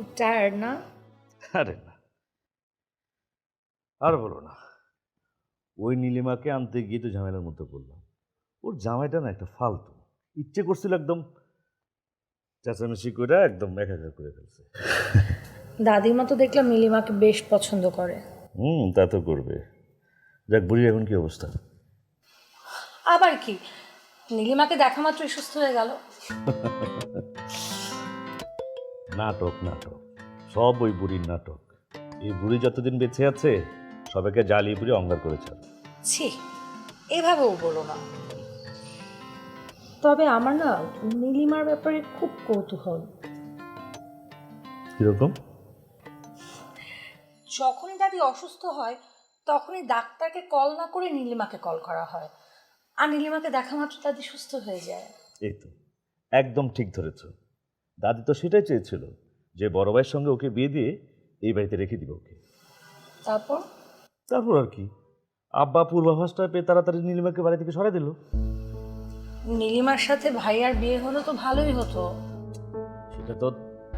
খুব টায়ার্ড না? আরে না। আর বলো না ওই নীলিমাকে আনতে গিয়ে তো ঝামেলার মধ্যে পড়লাম। ওর জামাইটা না একটা ফালতু। ইচ্ছে করছিল একদম চেঁচামেচি করে একদম একাকার করে ফেলছে। দাদিমা তো দেখলাম নীলিমাকে বেশ পছন্দ করে। হুম তা তো করবে। যাক বুড়ির এখন কি অবস্থা? আবার কি? নীলিমাকে দেখা মাত্রই সুস্থ হয়ে গেল। নাটক নাটক। সব ওই বুড়ির নাটক। এই বুড়ি যতদিন বেঁচে আছে সবাইকে জ্বালিয়ে বুড়ি অঙ্গার করেছে ছি এভাবেও বলো না। তবে আমার না নীলিমার ব্যাপারে খুব কৌতূহল। কীরকম? যখনই দাদি অসুস্থ হয় তখনই ডাক্তারকে কল না করে নীলিমাকে কল করা হয়। আর নীলিমাকে দেখা মাত্র দাদি সুস্থ হয়ে যায়। এই তো একদম ঠিক ধরেছ। দাদি তো সেটাই চেয়েছিল যে বড় ভাইয়ের সঙ্গে ওকে বিয়ে দিয়ে এই বাড়িতে রেখে দিব ওকে। তারপর? তারপর আর কি? আব্বা পূর্বাভাসটা পেয়ে তাড়াতাড়ি নীলিমাকে বাড়ি থেকে সরাই দিল। নীলিমার সাথে ভাইয়ার বিয়ে হলো তো ভালোই হতো। সেটা তো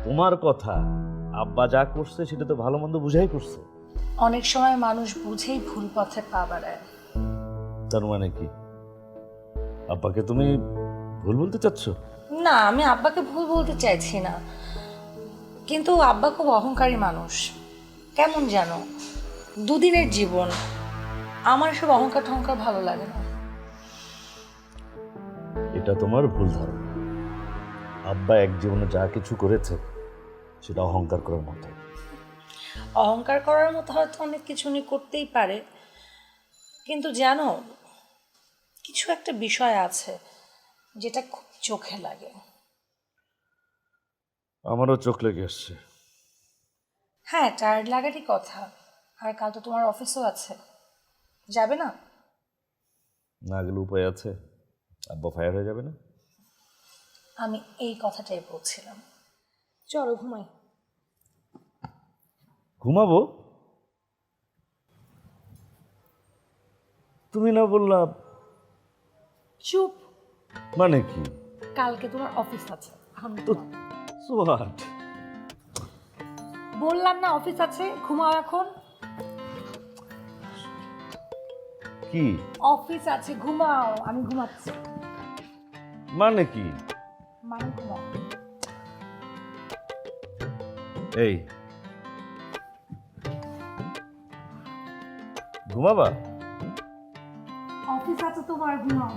তোমার কথা। আব্বা যা করছে সেটা তো ভালো মন্দ বুঝাই করছে। অনেক সময় মানুষ বুঝেই ভুল পথে পা বাড়ায়। তার মানে কি? আব্বাকে তুমি ভুল বলতে চাচ্ছ? না আমি আব্বাকে ভুল বলতে চাইছি না। কিন্তু আব্বা খুব অহংকারী মানুষ। কেমন জানো? দুদিনের জীবন। আমার সব অহংকার টহংকার ভালো লাগে না। এটা তোমার ভুল ধারণা। আব্বা এক জীবনে যা কিছু করেছে সেটা অহংকার করার মতো। অহংকার করার মতো হয়তো অনেক কিছু উনি করতেই পারে। কিন্তু জানো কিছু একটা বিষয় আছে যেটা খুব চোখে লাগে। আমারও চোখ লেগে আসছে। হ্যাঁ টায়ার্ড লাগারই কথা। আর কাল তো তোমার অফিসও আছে। যাবে না? না গেলে উপায় আছে? আব্বা ফায়ার হয়ে যাবে না? আমি এই কথাটাই বলছিলাম। চলো ঘুমাই। ঘুমাবো? তুমি না বললা চুপ। মানে কি? কালকে তোমার অফিস আছে এখন বললাম না অফিস আছে ঘুমাও এখন। কি? অফিস আছে ঘুমাও আমি ঘুমাচ্ছি। মানে কি? মানে ঘুমাও। এই। ঘুমাবা? অফিস আছে তোমার ঘুমাও।